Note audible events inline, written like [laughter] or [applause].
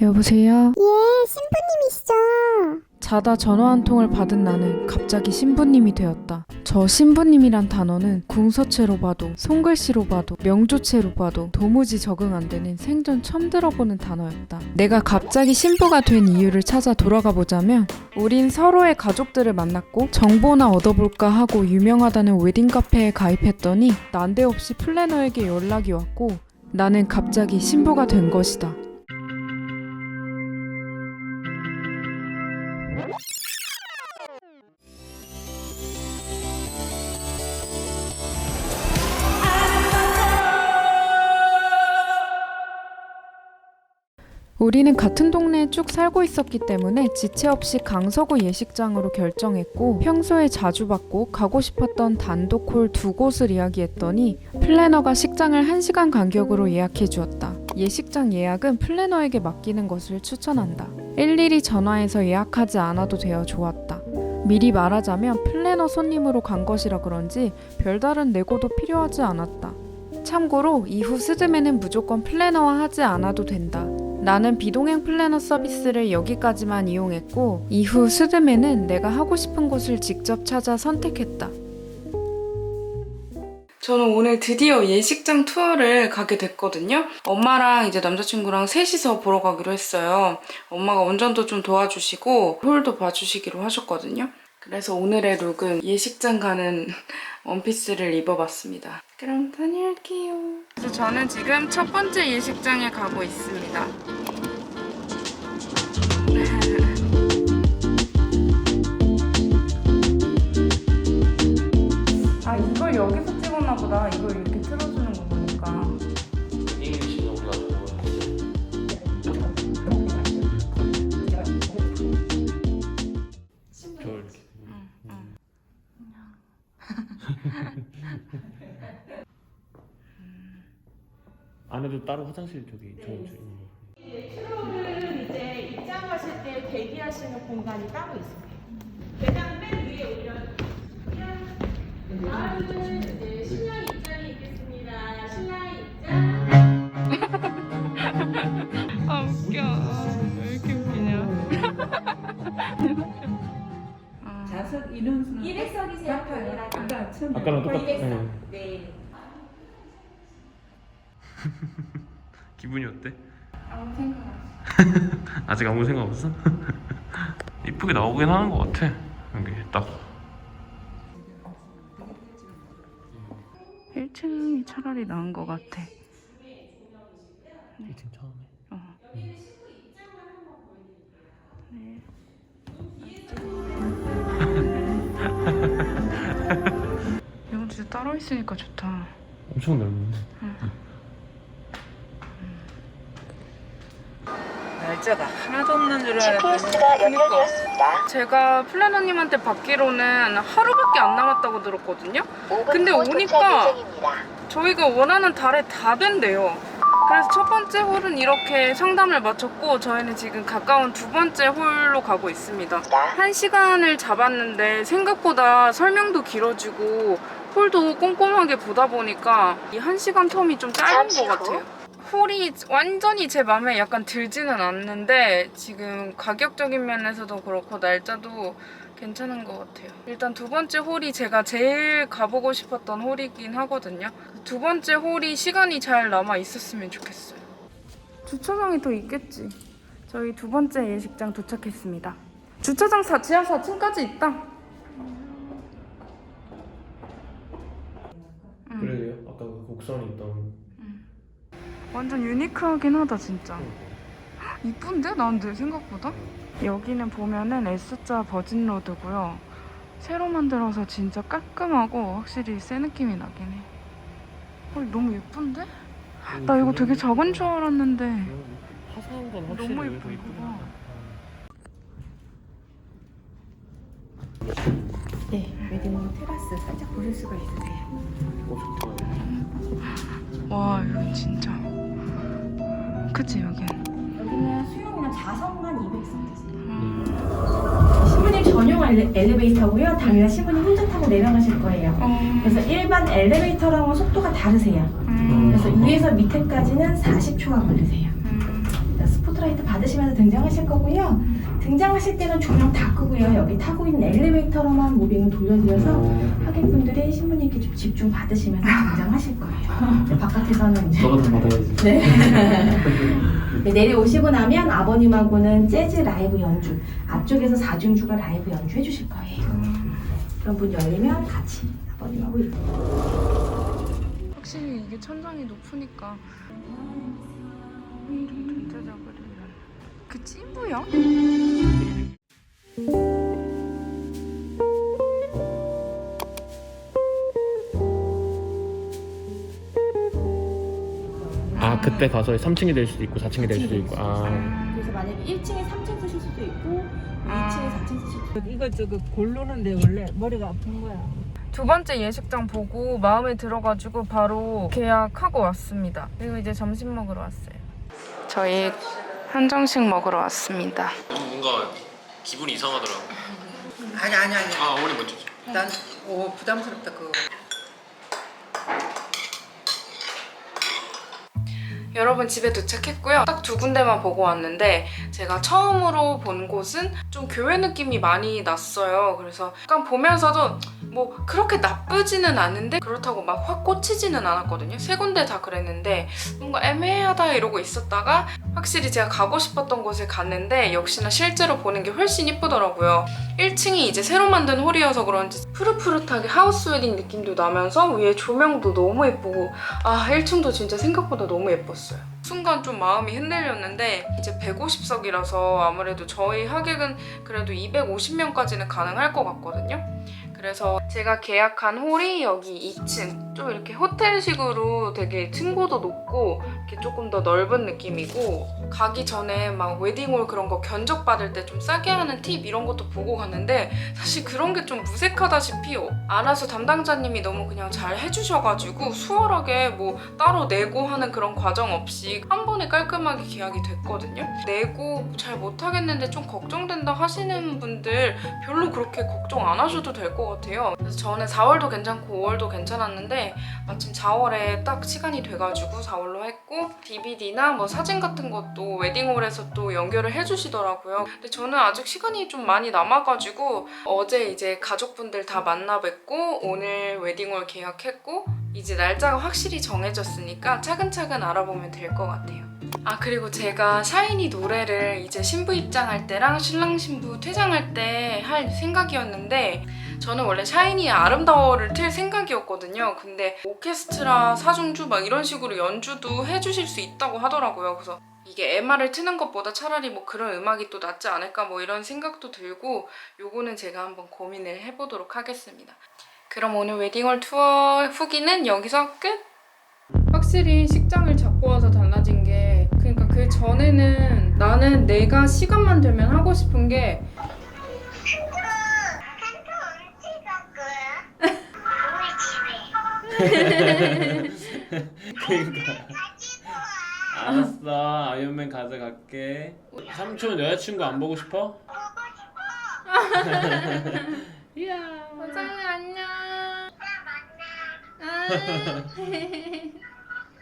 여보세요? 예, 신부님이시죠? 자다 전화 한 통을 받은 나는 갑자기 신부님이 되었다. 저 신부님이란 단어는 궁서체로 봐도 손글씨로 봐도 명조체로 봐도 도무지 적응 안 되는 생전 처음 들어보는 단어였다. 내가 갑자기 신부가 된 이유를 찾아 돌아가 보자면 우린 서로의 가족들을 만났고 정보나 얻어볼까 하고 유명하다는 웨딩 카페에 가입했더니 난데없이 플래너에게 연락이 왔고 나는 갑자기 신부가 된 것이다. 우리는 같은 동네에 쭉 살고 있었기 때문에 지체 없이 강서구 예식장으로 결정했고 평소에 자주 받고 가고 싶었던 단독 홀 두 곳을 이야기했더니 플래너가 식장을 1시간 간격으로 예약해 주었다. 예식장 예약은 플래너에게 맡기는 것을 추천한다. 일일이 전화해서 예약하지 않아도 되어 좋았다. 미리 말하자면 플래너 손님으로 간 것이라 그런지 별다른 내고도 필요하지 않았다. 참고로 이후 스드메는 무조건 플래너와 하지 않아도 된다. 나는 비동행 플래너 서비스를 여기까지만 이용했고 이후 스드메는 내가 하고 싶은 곳을 직접 찾아 선택했다. 저는 오늘 드디어 예식장 투어를 가게 됐거든요. 엄마랑 이제 남자친구랑 셋이서 보러 가기로 했어요. 엄마가 운전도 좀 도와주시고 홀도 봐주시기로 하셨거든요. 그래서 오늘의 룩은 예식장 가는 [laughs] 원피스를 입어봤습니다. 그럼 다녀올게요. 그래서 저는 지금 첫 번째 예식장에 가고 있습니다. 여기서 찍었나 보다. 이걸 이렇게 틀어주는 거 보니까. 저 이렇게 안에도 따로 화장실 저기 저 저기 트롤은 이제 입장하실 때 대기하시는 공간이 따로 있습니다. 대장 맨 위에 올려주시면 다음은 이제 신랑 입장이 있겠습니다. 신랑 입장. 아 웃겨. 왜 이렇게 웃기냐. [laughs] 좌석 인원수는 200석이세요? 아까 아까 처음에 아까랑 똑같 거의 네. 네. [laughs] 기분이 어때? 아무 생각 안 [laughs] 아직 아무 생각 없어? 이쁘게 나오긴 하는 것 같아 여기 딱 1층이 차라리 나은 것 같아. 1층 처음에 어. 네. [laughs] 이건 진짜 따로 있으니까 좋다. 엄청 넓네 날짜가 하나도 없는 줄 알았더니 그러니까 제가 플래너님한테 받기로는 하루밖에 안 남았다고 들었거든요. 근데 오니까 저희가 원하는 달에 다 된대요. 그래서 첫 번째 홀은 이렇게 상담을 마쳤고 저희는 지금 가까운 두 번째 홀로 가고 있습니다. 한 시간을 잡았는데 생각보다 설명도 길어지고 홀도 꼼꼼하게 보다 보니까 이 한 시간 텀이 좀 짧은 것 같아요. 홀이 완전히 제 마음에 약간 들지는 않는데 지금 가격적인 면에서도 그렇고 날짜도 괜찮은 것 같아요. 일단 두 번째 홀이 제가 제일 가보고 싶었던 홀이긴 하거든요. 두 번째 홀이 시간이 잘 남아 있었으면 좋겠어요. 주차장이 더 있겠지. 저희 두 번째 예식장 도착했습니다. 주차장 사, 지하 4층까지 있다. 그래요? 아까 그 곡선이 완전 유니크하긴 하다 진짜 이쁜데? 난내 생각보다 여기는 보면은 S자 버진 로드고요 새로 만들어서 진짜 깔끔하고 확실히 새 느낌이 나긴 해 어, 너무 예쁜데? 나 이거 되게 작은 줄 알았는데 화사한 건 확실히 너무 이거 봐. 하다. 네, 웨딩 테라스 살짝 보실 수가 있으세요. 와 여기 진짜 그치 여긴 여기는 수용이나 자석만 200석 되세요. 음. 신부님 전용 엘리, 엘리베이터고요. 당일날 신부님 혼자 타고 내려가실 거예요. 어, 그래서 일반 엘리베이터랑은 속도가 다르세요. 음. 그래서 위에서 밑에까지는 40초가 걸리세요. 등장하실 거고요. 등장하실 때는 조명 다 끄고요. 여기 타고 있는 엘리베이터로만 무빙을 돌려드려서 하객분들이 신부님께 좀 집중 받으시면서 등장하실 거예요. 네, [laughs] 바깥에서는 이제 저 같은 받아야지. 네. [laughs] 네, 내려오시고 나면 아버님하고는 재즈 라이브 연주 앞쪽에서 사중주가 라이브 연주 해 주실 거예요. 그럼 문 열리면 같이 아버님하고 확실히 이게 천장이 높으니까 전체적으로 그 찐부요? 아 그때 가서 3층이 될 수도 있고 4층이 될 수도 있고 아 그래서 만약에 1층에 3층 쓰실 수도 있고 아. 2층에 4층 쓰실 수도 있고 이것저것 고르는데 원래 머리가 아픈 거야. 두 번째 예식장 보고 마음에 들어가지고 바로 계약하고 왔습니다. 그리고 이제 점심 먹으러 왔어요. 저희 한정식 먹으러 왔습니다. 뭔가 기분이 이상하더라고 아니 아니 아니. 아 어머니 먼저 난 오 부담스럽다 그거. 여러분 집에 도착했고요. 딱 두 군데만 보고 왔는데 제가 처음으로 본 곳은 좀 교회 느낌이 많이 났어요. 그래서 약간 보면서도 뭐 그렇게 나쁘지는 않은데 그렇다고 막 확 꽂히지는 않았거든요. 세 군데 다 그랬는데 뭔가 애매하다 이러고 있었다가 확실히 제가 가고 싶었던 곳에 갔는데 역시나 실제로 보는 게 훨씬 이쁘더라고요. 1층이 이제 새로 만든 홀이어서 그런지 푸릇푸릇하게 하우스 웨딩 느낌도 나면서 위에 조명도 너무 예쁘고 아 1층도 진짜 생각보다 너무 예뻤어요. 순간 좀 마음이 흔들렸는데 이제 150석이라서 아무래도 저희 하객은 그래도 250명까지는 가능할 것 같거든요. 그래서 제가 계약한 홀이 여기 2층 좀 이렇게 호텔식으로 되게 층고도 높고 이렇게 조금 더 넓은 느낌이고 가기 전에 막 웨딩홀 그런 거 견적 받을 때 좀 싸게 하는 팁 이런 것도 보고 갔는데 사실 그런 게 좀 무색하다시피 알아서 담당자님이 너무 그냥 잘 해주셔가지고 수월하게 뭐 따로 내고 하는 그런 과정 없이 한 번에 깔끔하게 계약이 됐거든요. 내고 잘 못하겠는데 좀 걱정된다 하시는 분들 별로 그렇게 걱정 안 하셔도 될 것 같아요. 그래서 저는 4월도 괜찮고 5월도 괜찮았는데 마침 4월에 딱 시간이 돼가지고 4월로 했고 DVD나 뭐 사진 같은 것도 웨딩홀에서 또 연결을 해주시더라고요. 근데 저는 아직 시간이 좀 많이 남아가지고 어제 이제 가족분들 다 만나 뵙고 오늘 웨딩홀 계약했고 이제 날짜가 확실히 정해졌으니까 차근차근 알아보면 될 것 같아요. 아 그리고 제가 샤이니 노래를 이제 신부 입장할 때랑 신랑 신부 퇴장할 때 할 생각이었는데 저는 원래 샤이니의 아름다워를 틀 생각이었거든요. 근데 오케스트라 사중주 막 이런 식으로 연주도 해주실 수 있다고 하더라고요. 그래서 이게 MR을 트는 것보다 차라리 뭐 그런 음악이 또 낫지 않을까 뭐 이런 생각도 들고 요거는 제가 한번 고민을 해보도록 하겠습니다. 그럼 오늘 웨딩홀 투어 후기는 여기서 끝! 확실히 식장을 잡고 와서 달라진 게 그러니까 그 전에는 나는 내가 시간만 되면 하고 싶은 게 그러니까. 알았어. 아이언맨 가져갈게. 삼촌 여자친구 안 보고 싶어? 사장님 [laughs] 안녕. 아. [laughs]